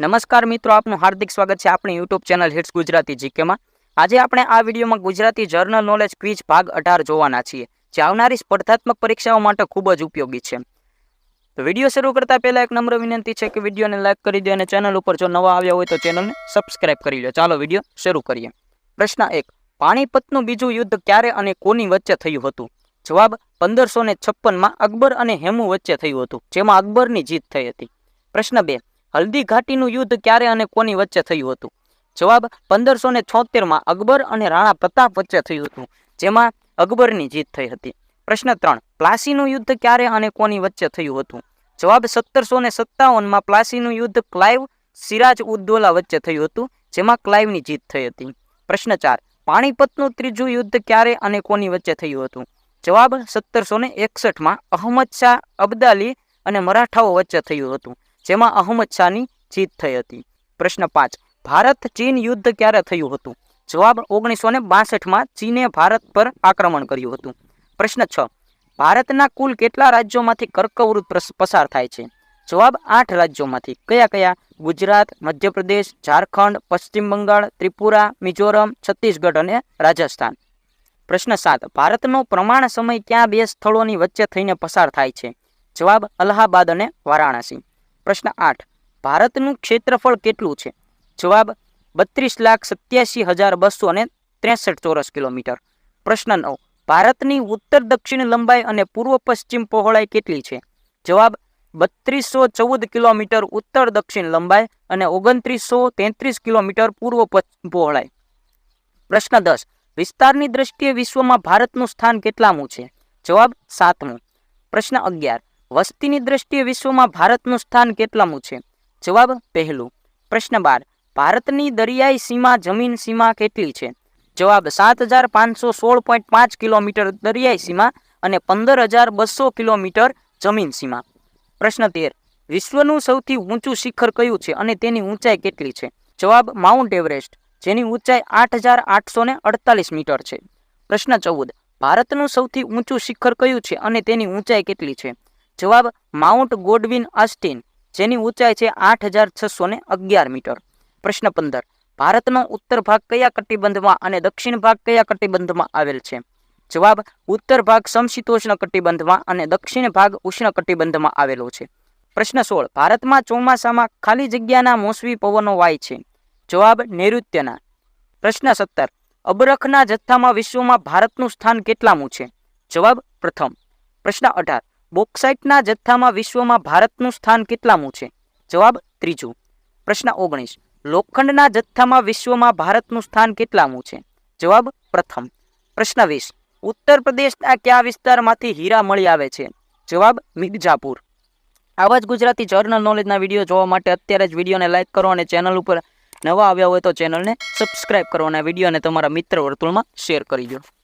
નમસ્કાર મિત્રો, આપનું હાર્દિક સ્વાગત છે આપણી યુટ્યુબ ચેનલ હિટ્સ ગુજરાતી જીકેમાં. આજે આપણે આ વિડીયોમાં ગુજરાતી જર્નલ નોલેજ ક્વિઝ ભાગ અઢાર જોવાના છીએ, જે આવનારી સ્પર્ધાત્મક પરીક્ષાઓ માટે ખૂબ જ ઉપયોગી છે. તો વીડિયો શરૂ કરતા પહેલા એક નમ્ર વિનંતી છે કે વિડીયોને લાઇક કરી દો અને ચેનલ ઉપર જો નવા આવ્યા હોય તો ચેનલને સબસ્ક્રાઇબ કરી લો. ચાલો વીડિયો શરૂ કરીએ. પ્રશ્ન એક, પાણીપતનું બીજું યુદ્ધ ક્યારે અને કોની વચ્ચે થયું હતું? જવાબ, પંદરસો છપ્પનમાં અકબર અને હેમુ વચ્ચે થયું હતું, જેમાં અકબરની જીત થઈ હતી. પ્રશ્ન બે હલ્દી ઘાટીનું યુદ્ધ ક્યારે અને કોની વચ્ચે થયું હતું? જવાબ પંદરસો ને છોતેરમાં અકબર અને રાણા પ્રતાપ વચ્ચે થયું હતું, જેમાં અકબરની જીત થઈ હતી. પ્રશ્ન ત્રણ, પ્લાસીનું યુદ્ધ ક્યારે અને કોની વચ્ચે થયું હતું? જવાબ સત્તરસો ને સત્તાવનમાં પ્લાસીનું યુદ્ધ ક્લાઇવ સિરાજ ઉદ્દોલા વચ્ચે થયું હતું, જેમાં ક્લાઇવની જીત થઈ હતી. પ્રશ્ન ચાર, પાણીપતનું ત્રીજું યુદ્ધ ક્યારે અને કોની વચ્ચે થયું હતું? જવાબ સત્તરસો ને એકસઠમાં અહમદ શાહ અબ્દાલી અને મરાઠાઓ વચ્ચે થયું હતું. જેમાં અહમદ શાહની જીત થઈ હતી. પ્રશ્ન પાંચ. ભારત ચીન યુદ્ધ ક્યારે થયું હતું? જવાબ ઓગણીસો ને બાસઠમાં ચીને ભારત પર આક્રમણ કર્યું હતું. પ્રશ્ન છ. ભારતના કુલ કેટલા રાજ્યોમાંથી કર્કવૃત પસાર થાય છે? જવાબ આઠ રાજ્યોમાંથી. કયા કયા? ગુજરાત, મધ્યપ્રદેશ, ઝારખંડ, પશ્ચિમ બંગાળ, ત્રિપુરા, મિઝોરમ, છત્તીસગઢ અને રાજસ્થાન. પ્રશ્ન સાત. ભારતનો પ્રમાણ સમય ક્યાં બે સ્થળોની વચ્ચે થઈને પસાર થાય છે? જવાબ અલ્હાબાદ અને વારાણસી. પ્રશ્ન આઠ. ભારતનું ક્ષેત્રફળ કેટલું છે? જવાબ, બત્રીસ લાખ સત્યાસી હજાર બસો અને ત્રેસઠ ચોરસ કિલોમીટર. પ્રશ્ન નવ. ભારતની ઉત્તર દક્ષિણ લંબાઈ અને પૂર્વ પશ્ચિમ પહોળાઈ કેટલી છે? જવાબ, બત્રીસો ચૌદ કિલોમીટર ઉત્તર દક્ષિણ લંબાઈ અને ઓગણત્રીસો તેત્રીસ કિલોમીટર પૂર્વ પહોળાઈ. પ્રશ્ન દસ. વિસ્તારની દ્રષ્ટિએ વિશ્વમાં ભારતનું સ્થાન કેટલામું છે? જવાબ, સાતમું. પ્રશ્ન અગિયાર. વસ્તીની દ્રષ્ટિએ વિશ્વમાં ભારતનું સ્થાન કેટલામું છે? જવાબ પહેલું. પ્રશ્ન બાર. ભારતની દરિયાઈ સીમા જમીન સીમા કેટલી છે? જવાબ સાત હજાર પાંચસો સોળ પોઈન્ટ પાંચ કિલોમીટર દરિયાઈ સીમા અને પંદર હજાર બસો કિલોમીટર જમીન સીમા. પ્રશ્ન તેર. વિશ્વનું સૌથી ઊંચું શિખર કયું છે અને તેની ઊંચાઈ કેટલી છે? જવાબ માઉન્ટ એવરેસ્ટ, જેની ઊંચાઈ આઠ હજાર આઠસો ને અડતાલીસ મીટર છે. પ્રશ્ન ચૌદ. ભારતનું સૌથી ઊંચું શિખર કયું છે અને તેની ઊંચાઈ કેટલી છે? જવાબ માઉન્ટ ગોડવિન આસ્ટિન, જેની ઊંચાઈ છે આઠ હજાર છસો ને અગિયાર મીટર. પ્રશ્ન પંદર, ભારતનો ઉત્તર ભાગ કયા કટિબંધમાં અને દક્ષિણ ભાગ કયા કટિબંધમાં આવેલ છે? જવાબ, ઉત્તર ભાગ સમશીતોષ્ણ કટિબંધમાં અને દક્ષિણ ભાગ ઉષ્ણ કટિબંધમાં આવેલો છે. પ્રશ્ન સોળ, ભારતમાં ચોમાસામાં ખાલી જગ્યાના મોસમી પવનો વાય છે? જવાબ, નૈઋત્યના. પ્રશ્ન સત્તર, અબરખના જથ્થામાં વિશ્વમાં ભારતનું સ્થાન કેટલામું છે? જવાબ, પ્રથમ. પ્રશ્ન અઢાર બોક્સાઇટના જથ્થામાં વિશ્વમાં ભારતનું સ્થાન કેટલામું છે? જવાબ ત્રીજું. પ્રશ્ન ઓગણીસ. લોખંડના જથ્થામાં વિશ્વમાં ભારતનું સ્થાન કેટલામું છે? જવાબ પ્રથમ. પ્રશ્ન વીસ. ઉત્તર પ્રદેશના કયા વિસ્તારમાંથી હીરા મળી આવે છે? જવાબ મિર્જાપુર આવા જ ગુજરાતી જર્નલ નોલેજના વીડિયો જોવા માટે અત્યારે જ વિડીયોને લાઇક કરો અને ચેનલ ઉપર નવા આવ્યા હોય તો ચેનલને સબસ્ક્રાઇબ કરો અને વિડીયોને તમારા મિત્ર વર્તુળમાં શેર કરી દો.